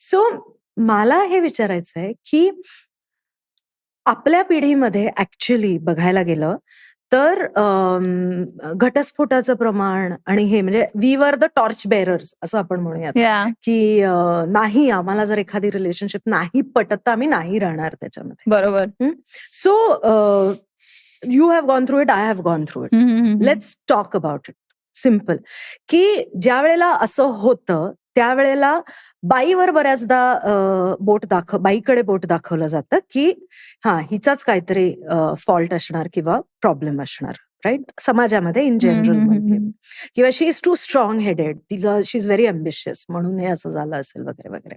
So मला हे विचारायचं आहे की आपल्या पिढीमध्ये ऍक्च्युली बघायला गेलं तर घटस्फोटाचं प्रमाण आणि हे म्हणजे we were the torch bearers असं आपण म्हणूयात. या की नाही आम्हाला जर एखादी रिलेशनशिप नाही पटत तर आम्ही नाही राहणार त्याच्यामध्ये. बरोबर. So you have gone through it I have gone through it. Let's talk about it simple की ज्या वेळेला असं होतं त्यावेळेला बाईवर बऱ्याचदा बोट दाखव बाईकडे बोट दाखवलं जातं की हा हिचाच काहीतरी फॉल्ट असणार किंवा प्रॉब्लेम असणार राईट समाजामध्ये इन जनरल हम्म. किंवा she is too strong headed तिला शी इज व्हेरी अम्बिशियस म्हणून हे असं झालं असेल वगैरे वगैरे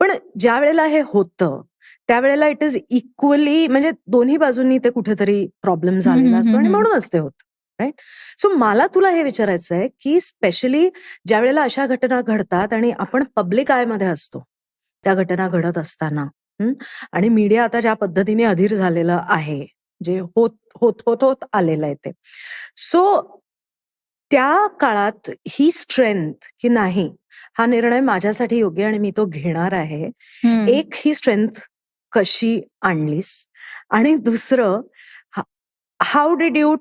पण ज्या वेळेला हे होतं त्यावेळेला इट इज इक्वली म्हणजे दोन्ही बाजूंनी ते कुठेतरी प्रॉब्लेम झालेला असतो आणि. म्हणूनच ते होतं राईट सो मला तुला हे विचारायचं आहे की स्पेशली ज्या वेळेला अशा घटना घडतात आणि आपण पब्लिक आयमध्ये असतो त्या घटना घडत असताना? आणि मीडिया आता ज्या पद्धतीने अधीर झालेलं आहे जे होत होत होत होत आलेलं आहे ते सो त्या काळात ही स्ट्रेंथ की नाही हा निर्णय माझ्यासाठी योग्य आणि मी तो घेणार आहे. एक ही स्ट्रेंथ कशी आणलीस आणि दुसरं how did you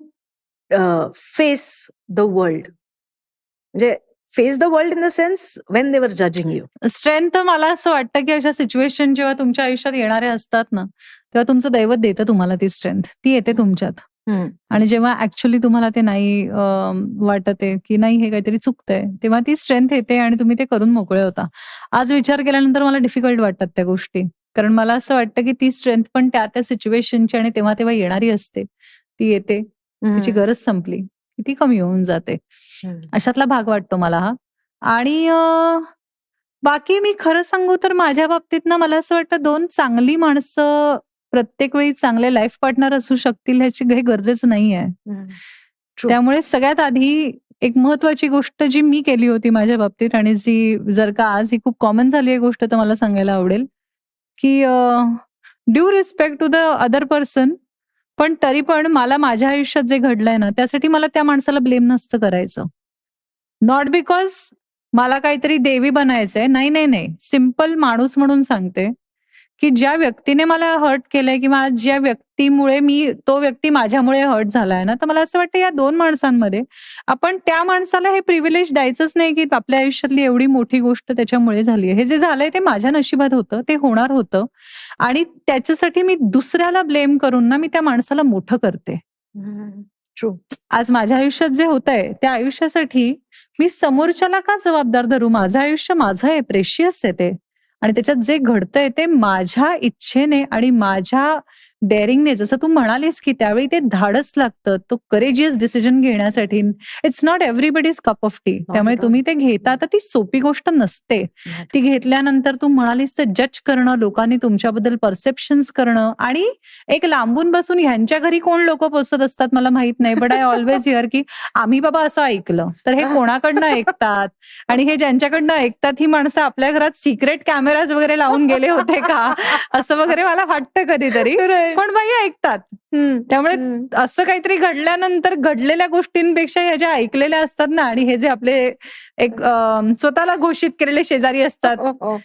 face the world म्हणजे face the world in the sense when they're judging you strength मला असं वाटतं की अशा सिच्युएशन जेव्हा तुमच्या आयुष्यात येणारे असतात ना तेव्हा तुमचं दैवत देतं तुम्हाला ती स्ट्रेंथ ती येते तुमच्यात. आणि जेव्हा ऍक्च्युली तुम्हाला ते नाही वाटत आहे की नाही हे काहीतरी चुकतंय तेव्हा ती स्ट्रेंथ येते आणि तुम्ही ते करून मोकळे होता. आज विचार केल्यानंतर मला डिफिकल्ट वाटतात त्या गोष्टी. कारण मला असं वाटतं की ती स्ट्रेंथ पण त्या त्या सिच्युएशनची आणि तेव्हा तेव्हा येणारी असते. ती येते. तिची गरज संपली. की ती कमी होऊन जाते. अशातला भाग वाटतो मला हा. आणि बाकी मी खरं सांगू तर माझ्या बाबतीत ना मला असं वाटतं दोन चांगली माणसं प्रत्येक वेळी चांगले लाईफ पार्टनर असू शकतील ह्याची काही गरजेच नाही आहे. त्यामुळे सगळ्यात आधी एक महत्वाची गोष्ट जी मी केली होती माझ्या बाबतीत आणि जी जर का आज ही खूप कॉमन झाली आहे गोष्ट तर मला सांगायला आवडेल की due respect to the other person पण तरी पण मला माझ्या आयुष्यात जे घडलंय ना त्यासाठी मला त्या माणसाला ब्लेम नसतं करायचं. नॉट बिकॉज मला काहीतरी देवी बनायचंय. नाही नाही नाही. सिंपल माणूस म्हणून सांगते. की ज्या व्यक्तीने मला हर्ट केलंय किंवा ज्या व्यक्तीमुळे मी तो व्यक्ती माझ्यामुळे हर्ट झालाय ना तर मला असं वाटतं या दोन माणसांमध्ये आपण त्या माणसाला हे प्रिव्हिलेज द्यायचंच नाही की आपल्या आयुष्यातली एवढी मोठी गोष्ट त्याच्यामुळे झाली आहे. हे जे झालंय ते माझ्या नशिबात होतं ते होणार होतं. आणि त्याच्यासाठी मी दुसऱ्याला ब्लेम करून ना मी त्या माणसाला मोठं करते. ट्रू आज माझ्या आयुष्यात जे होत आहे त्या आयुष्यासाठी मी समोरच्याला का जबाबदार धरू? माझं आयुष्य माझं आहे प्रेशियस आहे ते. आणि त्याच्यात जे घडतंय ते माझ्या इच्छेने आणि माझ्या डेअरिंगने जसं तू म्हणालीस की त्यावेळी ते धाडस लागतं. तो करेजियस डिसिजन घेण्यासाठी. It's not everybody's cup of tea त्यामुळे. तुम्ही ते घेता तर ती सोपी गोष्ट नसते. ती घेतल्यानंतर तू म्हणालीस तर जज करणं लोकांनी तुमच्याबद्दल परसेप्शन्स करणं आणि एक लांबून बसून ह्यांच्या घरी कोण लोक पोचत असतात मला माहीत नाही. बट आय ऑलवेज हिअर की आम्ही बाबा असं ऐकलं. तर हे कोणाकडनं ऐकतात? आणि हे ज्यांच्याकडनं ऐकतात ही माणसं आपल्या घरात सिक्रेट कॅमेराज वगैरे लावून गेले होते का? असं वगैरे मला वाटतं कधीतरी. पण बाई ऐकतात. त्यामुळे असं काहीतरी घडल्यानंतर घडलेल्या गोष्टींपेक्षा ह्या ज्या ऐकलेल्या असतात ना आणि हे जे आपले एक स्वतःला घोषित केलेले शेजारी असतात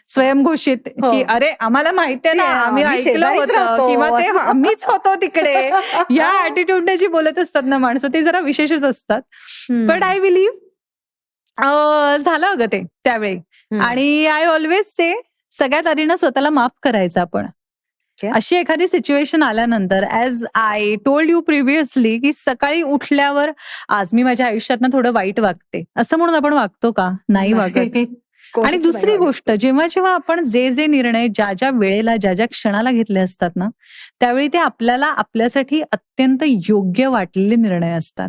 स्वयंघोषित हो. की अरे आम्हाला माहितीये ना आम्ही ऐकलं होतं किंवा ते. आम्हीच होतो तिकडे. या ऍटिट्यूडने जी बोलत असतात ना माणसं ते जरा विशेषच असतात. बट आय बिलीव्ह झालं अगं ते त्यावेळी. आणि आय ऑलवेज से सगळ्यात आधी ना स्वतःला माफ करायचं आपण. अशी एखादी सिच्युएशन आल्यानंतर as I told you previously की सकाळी उठल्यावर आज मी माझ्या आयुष्यात ना थोडं वाईट वागते. असं म्हणून आपण वागतो का? नाही वागत. आणि दुसरी गोष्ट जेव्हा जेव्हा आपण जे जे निर्णय ज्या ज्या वेळेला ज्या ज्या क्षणाला घेतले असतात ना त्यावेळी ते आपल्याला आपल्यासाठी अत्यंत योग्य वाटलेले निर्णय असतात.